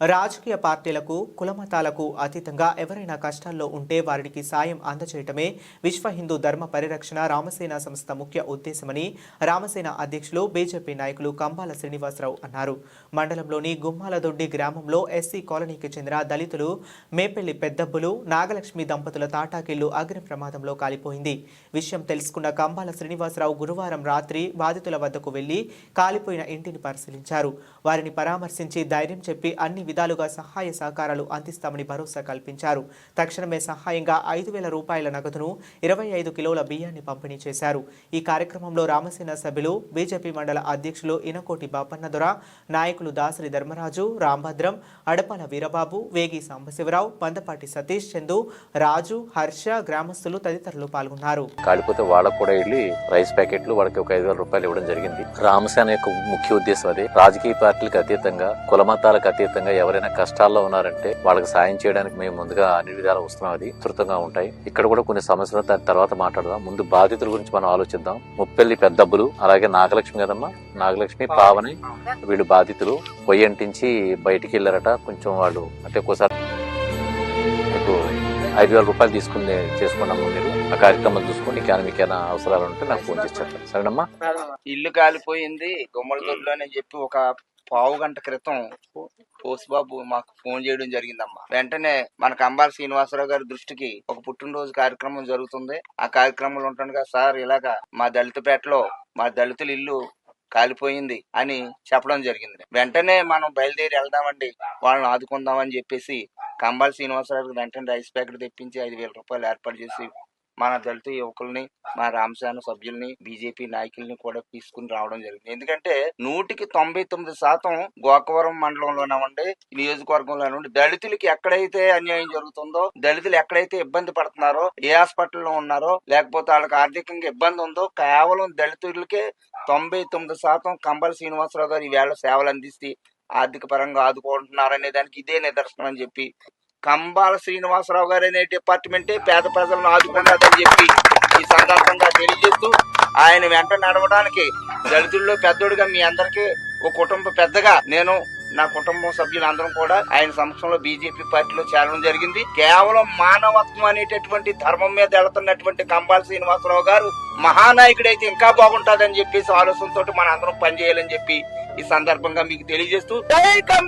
రాజకీయ పార్టీలకు కులమతాలకు అతీతంగా ఎవరైనా కష్టాల్లో ఉంటే వారికి సాయం అందజేయటమే విశ్వ హిందూ ధర్మ పరిరక్షణ రామసేన సంస్థ ముఖ్య ఉద్దేశమని రామసేన అధ్యక్షులు బీజేపీ నాయకులు కంబాల శ్రీనివాసరావు అన్నారు. మండలంలోని గుమ్మాలదొడ్డి గ్రామంలో ఎస్సీ కాలనీకి చెందిన దళితులు మేపెల్లి పెద్దబ్బులు నాగలక్ష్మి దంపతుల తాటాకిల్లు అగ్ని ప్రమాదంలో కాలిపోయింది. విషయం తెలుసుకున్న కంబాల శ్రీనివాసరావు గురువారం రాత్రి బాధితుల వద్దకు వెళ్ళి కాలిపోయిన ఇంటిని పరిశీలించారు. వారిని పరామర్శించి ధైర్యం చెప్పి అన్ని విధాలుగా సహాయ సహకారాలు అందిస్తామని భరోసా కల్పించారు. తక్షణమే సహాయంగా ఐదు వేల రూపాయల నగదును ఇరవై ఐదు కిలోల బియ్యాన్ని పంపిణీ చేశారు. ఈ కార్యక్రమంలో రామసేన సభ్యులు బీజేపీ మండల అధ్యక్షులు ఇనకోటి బాపన్నదొర నాయకులు దాసరి ధర్మరాజు రాంభద్రం అడపాల వీరబాబు వేగి సాంబశివరావు పందపాటి సతీష్ చందు రాజు హర్ష గ్రామస్తులు తదితరులు పాల్గొన్నారు. కాలిపోతే వాళ్ళకు కూడా వెళ్ళి రైస్ ప్యాకెట్లు వాళ్ళకి ఒక ఐదు వేల రూపాయలు ఇవ్వడం జరిగింది. రామసేన యొక్క ముఖ్య ఉద్దేశం అదే. రాజకీయ పార్టీలకు అతీతంగా కులమతాలకు అతీతంగా ఎవరైనా కష్టాల్లో ఉన్నారంటే వాళ్ళకి సాయం చేయడానికి మేము ముందుగా అన్ని విధాలు వస్తున్నాం. అది విస్తృతంగా ఉంటాయి. ఇక్కడ కూడా కొన్ని సమస్యలు దాని తర్వాత మాట్లాడదాం. ముందు బాధితుల గురించి మనం ఆలోచిద్దాం. ముప్పెల్లి పెద్దబ్బులు అలాగే నాగలక్ష్మి కదమ్మా? నాగలక్ష్మి పావని వీళ్ళు బాధితులు. పొయ్యి అంటించి బయటికి వెళ్ళారట. కొంచెం వాళ్ళు అంటే ఒక్కోసారి మీకు ఐదు వేల రూపాయలు తీసుకుని చేసుకున్నాము మీరు. ఆ కార్యక్రమం చూసుకుని ఇంకా మీకు ఏమైనా అవసరాలు ఉంటే నాకు ఫోన్ చేసి చెప్పండి. సరేనమ్మా? ఇల్లు కాలిపోయింది. గుమ్మలదొడ్లోనే చెప్పి ఒక పావు గంట క్రితం బాబు మాకు ఫోన్ చేయడం జరిగిందమ్మా. వెంటనే మన కంబాల శ్రీనివాసరావు గారి దృష్టికి ఒక పుట్టినరోజు కార్యక్రమం జరుగుతుంది. ఆ కార్యక్రమంలో ఉంటుండగా సార్ ఇలాగా మా దళితపేటలో మా దళితుల ఇల్లు కాలిపోయింది అని చెప్పడం జరిగింది. వెంటనే మనం బయలుదేరి వెళ్దామండి వాళ్ళని ఆదుకుందామని చెప్పేసి కంబాల శ్రీనివాసరావు గారు వెంటనే రైస్ ప్యాకెట్ తెప్పించి ఐదు వేల రూపాయలు ఏర్పాటు చేసి మన దళిత యువకుల్ని మా రామసేన సభ్యుల్ని బీజేపీ నాయకుల్ని కూడా తీసుకుని రావడం జరిగింది. ఎందుకంటే నూటికి తొంభై తొమ్మిది శాతం గోకవరం మండలంలోనే ఉండి నియోజకవర్గంలోనే ఉండి దళితులకి ఎక్కడైతే అన్యాయం జరుగుతుందో దళితులు ఎక్కడైతే ఇబ్బంది పడుతున్నారో ఏ హాస్పిటల్లో ఉన్నారో లేకపోతే వాళ్ళకి ఆర్థికంగా ఇబ్బంది ఉందో కేవలం దళితులకే తొంభై తొమ్మిది శాతం కంబల శ్రీనివాసరావు గారు ఈవేళ సేవలు అందిస్తే ఆర్థిక పరంగా ఆదుకుంటున్నారనే దానికి ఇదే నిదర్శనం అని చెప్పి కంబాల శ్రీనివాసరావు గారు అనే డిపార్ట్మెంటే పేద ప్రజలను ఆదుకున్నదని చెప్పి ఈ సందర్భంగా తెలియజేస్తూ ఆయన వెంట నడవడానికి దళితుల్లో పెద్దోడిగా మీ అందరికీ ఒక కుటుంబ పెద్దగా నేను నా కుటుంబం సభ్యులందరం కూడా ఆయన సమక్షంలో బీజేపీ పార్టీలో చేరడం జరిగింది. కేవలం మానవత్వం అనేటటువంటి ధర్మం మీద వెళుతున్నటువంటి కంబాల శ్రీనివాసరావు గారు మహానాయకుడైతే ఇంకా బాగుంటుందని చెప్పేసి ఆలోచనతో మన అందరం పనిచేయాలని చెప్పి ఈ సందర్భంగా మీకు తెలియజేస్తూ.